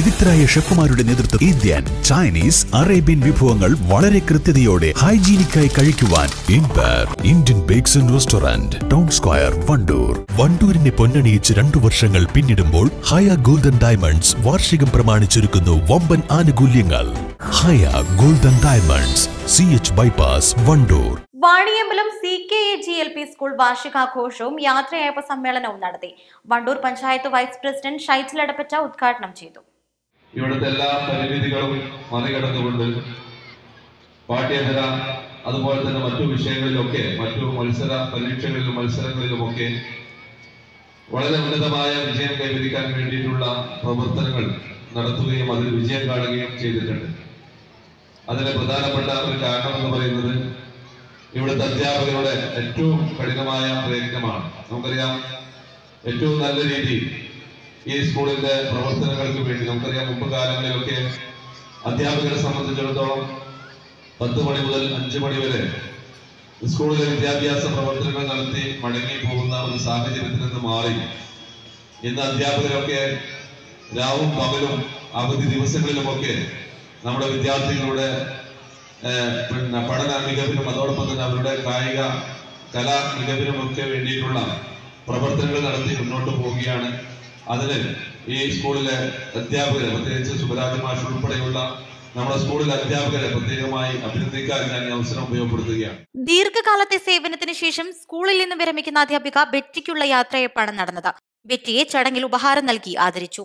വിദഗ്ധരായ ഷെഫുമാരുടെ നേതൃത്വം Indian Chinese Arabian വിഭവങ്ങൾ വളരെ കൃത്യതയോടെ ഹൈജീനിക്കായി കഴിക്കുവാൻ Indian bakes and restaurant town square Wandoor. വണ്ടൂരിനെ പൊന്നണിയിച്ച് രണ്ടു വർഷങ്ങൾ പിന്നിടുമ്പോൾ ഹയ ഗോൾഡൻ ഡയമണ്ട്സ് വാർഷികം പ്രമാണിച്ചൊരുക്കുന്നു വമ്പൻ ആനുകൂല്യങ്ങൾ. Haya golden diamonds C H bypass Wandoor. Vaniyambalam C K A G L P school വാർഷികാഘോഷവും യാത്രയയപ്പ് സമ്മേളനവും നടത്തി. വണ്ടൂർ പഞ്ചായത്ത് വൈസ് പ്രസിഡന്റ് ഷൈറ്റിലടപ്പറ്റ ഉദ്ഘാടനം ചെയ്തു. ഇവിടുത്തെ എല്ലാ പരിമിതികളും മറികടന്നുകൊണ്ട് പാഠ്യേതര അതുപോലെ തന്നെ മറ്റു വിഷയങ്ങളിലൊക്കെ മറ്റു മത്സര പരീക്ഷകളിലും മത്സരങ്ങളിലുമൊക്കെ വളരെ ഉന്നതമായ വിജയം കൈവരിക്കാൻ വേണ്ടിയിട്ടുള്ള പ്രവർത്തനങ്ങൾ നടത്തുകയും അതിൽ വിജയം കാണുകയും ചെയ്തിട്ടുണ്ട്. അതിന് പ്രധാനപ്പെട്ട ഒരു കാരണം എന്ന് പറയുന്നത് ഇവിടുത്തെ അധ്യാപകരുടെ ഏറ്റവും കഠിനമായ പ്രയത്നമാണ്. നമുക്കറിയാം ഏറ്റവും നല്ല രീതിയിൽ ഈ സ്കൂളിന്റെ പ്രവർത്തനങ്ങൾക്ക് വേണ്ടി. നമുക്കറിയാം മുമ്പ് കാലങ്ങളിലൊക്കെ അധ്യാപകരെ സംബന്ധിച്ചിടത്തോളം പത്ത് മണി മുതൽ അഞ്ചു മണി വരെ സ്കൂളിലെ വിദ്യാഭ്യാസ പ്രവർത്തനങ്ങൾ നടത്തി മടങ്ങി പോകുന്ന ഒരു സാഹചര്യത്തിൽ നിന്ന് മാറി. ഇന്ന് അധ്യാപകരൊക്കെ രാവും പകലും അവധി ദിവസങ്ങളിലുമൊക്കെ നമ്മുടെ വിദ്യാർത്ഥികളുടെ പഠന മികവിനും അതോടൊപ്പം തന്നെ അവരുടെ കായിക കലാ മികവിനും ഒക്കെ വേണ്ടിയിട്ടുള്ള പ്രവർത്തനങ്ങൾ നടത്തി മുന്നോട്ട് പോവുകയാണ്. അതിന് ഈ സ്കൂളിലെ അധ്യാപകരെ പ്രത്യേകിച്ച് സുബരാജ് മാഷ് ഉൾപ്പെടെയുള്ള നമ്മുടെ സ്കൂളിലെ അഭിനന്ദിക്കാൻ അവസരം ഉപയോഗപ്പെടുത്തുകയാണ്. ദീർഘകാലത്തെ സേവനത്തിന് ശേഷം സ്കൂളിൽ നിന്ന് വിരമിക്കുന്ന അധ്യാപിക ബെറ്റിക്കുള്ള യാത്രയപ്പാണ് നടന്നത്. ബെറ്റിയെ ചടങ്ങിൽ ഉപഹാരം നൽകി ആദരിച്ചു.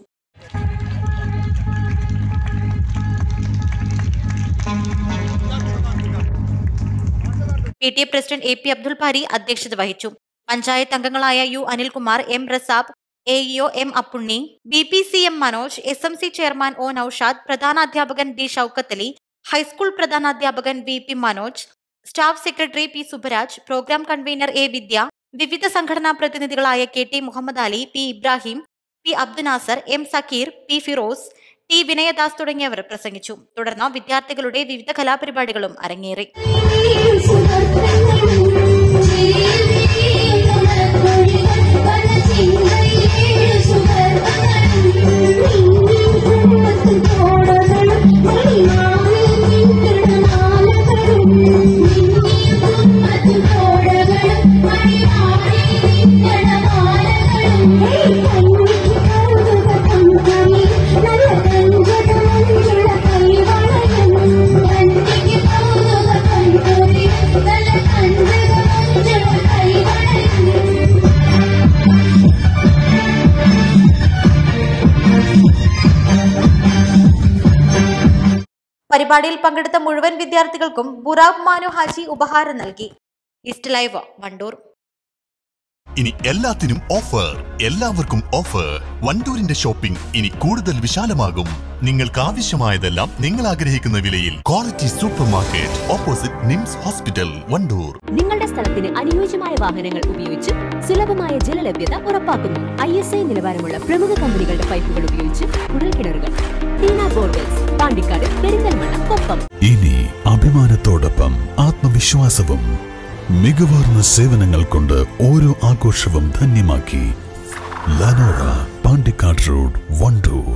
P T A president A P Abdul Bari അധ്യക്ഷത വഹിച്ചു. പഞ്ചായത്ത് അംഗങ്ങളായ U Anilkumar M Rasab A E O M Appunni B P C M Manoj S M C chairman O Noushad പ്രധാനാധ്യാപകൻ D Shoukath Ali high school പ്രധാനാധ്യാപകൻ V P Manoj staff secretary P Subaraj program convener A Vidya വിവിധ സംഘടനാ പ്രതിനിധികളായ K T Muhammad Ali P Ibrahim P Abdunasar M Sakkir P Firoz T Vinayadas തുടങ്ങിയവർ പ്രസംഗിച്ചു. തുടർന്ന് വിദ്യാർത്ഥികളുടെ വിവിധ കലാപരിപാടികളും അരങ്ങേറി. പരിപാടിയിൽ പങ്കെടുത്ത മുഴുവൻ വിദ്യാർത്ഥികൾക്കും ബുറാബ് മാനു ഹാജി ഉപഹാരം നൽകി. East live Wandoor. ഇനി എല്ലാത്തിനും ഓഫർ എല്ലാവർക്കും ഓഫർ. വണ്ടൂരിന്റെ ഷോപ്പിംഗ് ഇനി കൂടുതൽ വിശാലമാകും. നിങ്ങൾക്ക് ആവശ്യമായതെല്ലാം നിങ്ങൾ ആഗ്രഹിക്കുന്ന വിലയിൽ. Quality super market opposite NIMS hospital Wandoor. നിങ്ങളുടെ സ്ഥലത്തിന് അനുയോജ്യമായ വാഹനങ്ങൾ ഉപയോഗിച്ച് സുലഭമായ ജലലഭ്യത ഉറപ്പാക്കുന്നു. ഐ എസ് ഐ നിലവാരമുള്ള പ്രമുഖ കമ്പനികളുടെ പൈപ്പുകൾ ഉപയോഗിച്ച് കുടൽ കിണറുകൾ ബോർവെൽസ് പാണ്ടിക്കാട് പെരിന്തൽമണ്ണ കൊപ്പം. ഇനി അഭിമാനത്തോടൊപ്പം ആത്മവിശ്വാസവും മികവാർന്ന സേവനങ്ങൾ കൊണ്ട് ഓരോ ആഘോഷവും ധന്യമാക്കി ലനോറ പാണ്ടിക്കാട് റോഡ് വണ്ടൂർ